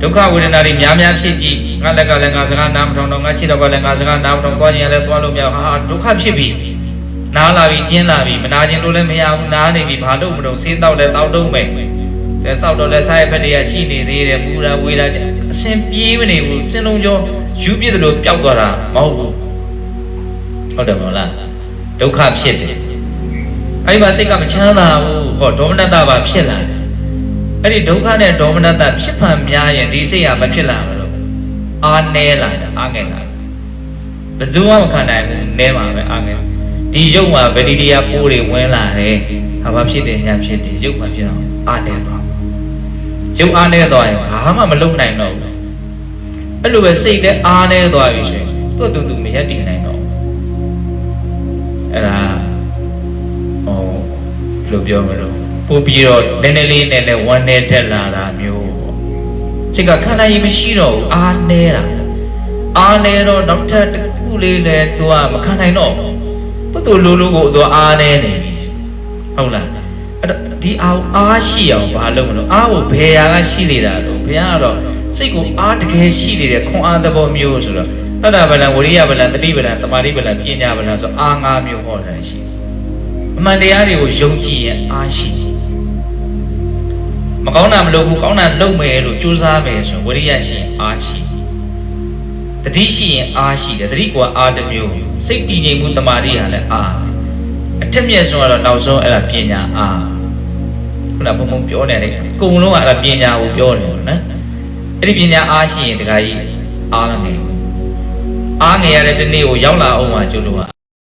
ဒုက္ခဝေဒနာတွေများများဖြစ်ကြည့်ငါလက်ကလည်းငါစကားနားမထောင်တော့ငါခြေတော့ကလည်းငါစကားနားမထောင်သွားခြင်းလည်းသွားလို့မရဟာဒုက္ခဖြစ်ပြီနားလာပြီကျင်းလာပြီမနာခြင်းလို့လည်းမရဘူးနားနေပြီဘာလို့မလို့ဆေးတောက်လည်းတောက်တော့မယ်ဆဲတောက်တော့လည်းစားရဖက်တွေကရှိနေသေးတယ်မူရာဝေရာအစင်ပြေးမနေဘူးစင်လုံးကျော်ယူပြစ်တယ်လို့ပျောက်သွားတာမဟုတ်ဘူးဟုတ်တယ်မဟုတ်လားဒုက္ခဖြစ်တယ်အဲ့ဒီမှာစိတ်ကမချမ်းသာဘူးဟောဒေါမနတပါဖြစ်လာတယ် အဲ့ဒီဒုက္ခနဲ့ဒေါမနတဖြစ်မှန်များရင်ဒီစိတ်ကမဖြစ်လာဘူးလို့အာနဲလာတယ်အာငယ်လာတယ်ဘယ်သူမှမခံနိုင်ဘူးနဲမှာပဲအာငယ်ဒီရုပ်မှာဗတိတရားပိုးတွေဝင်လာတယ်ဟာဘာဖြစ်တယ်ညာဖြစ်တယ်ရုပ်မှာဖြစ်တော့အာနဲသွားရုပ်အာနဲသွားရင်ဘာမှမလုပ်နိုင်တော့ဘူးအဲ့လိုပဲစိတ်လည်းအာနဲသွားပြီဆိုရင်သူ့တူတူမရက်တည်နိုင်တော့ဘူးအဲ့ဒါဟောဘယ်လိုပြောမလို့ ပို့ပြီးတော့နည်းနည်းလေးနဲ့လည်းဝမ်းနဲ့တက်လာတာမျိုးပေါ့စိတ်ကခန္ဓာကြီးမရှိတော့ဘူးအာနေတာအာနေတော့နောက်ထပ်တစ်ခုလေးလည်းသူကမခံနိုင်တော့ဘူးသူ့တူလိုလိုကိုသူကအာနေနေပြီဟုတ်လားအဲ့တော့ဒီအာကိုအားရှိအောင်ဘာလုပ်မလို့အားကိုဘယ်ဟာကရှိနေတာတော့ဘုရားကတော့စိတ်ကိုအားတကယ်ရှိနေတဲ့ခွန်အားသဘောမျိုးဆိုတော့တတ္တဗလံဝရိယဗလံတတိဗလံတမာတိဗလံပညာဗလံဆိုအား၅မျိုးဟောတာရှိတယ်အမှန်တရားတွေကိုယုံကြည်ရင်အားရှိတယ် မကောင်းတာမလုပ်ဘူးကောင်းတာလုပ်မယ်လို့ကြိုးစားမယ်ဆိုဝရိယရှိရင်အားရှိတယ်တတိရှိရင်အားရှိတယ်တတိကအားတစ်မျိုးစိတ်တည်ငြိမ်မှုတမာတိဟာလည်းအားအထက်မြတ်ဆုံးကတော့နောက်ဆုံးအဲ့ဒါပညာအားခုနဘုံဘုံပြောနေတယ်အကုန်လုံးကအဲ့ဒါပညာကိုပြောနေတယ်နော်အဲ့ဒီပညာအားရှိရင်တခါကြီးအားမငယ်ဘူးအားငယ်ရတဲ့ဒီနေ့ကိုရောက်လာအောင်မှကျိုးတော့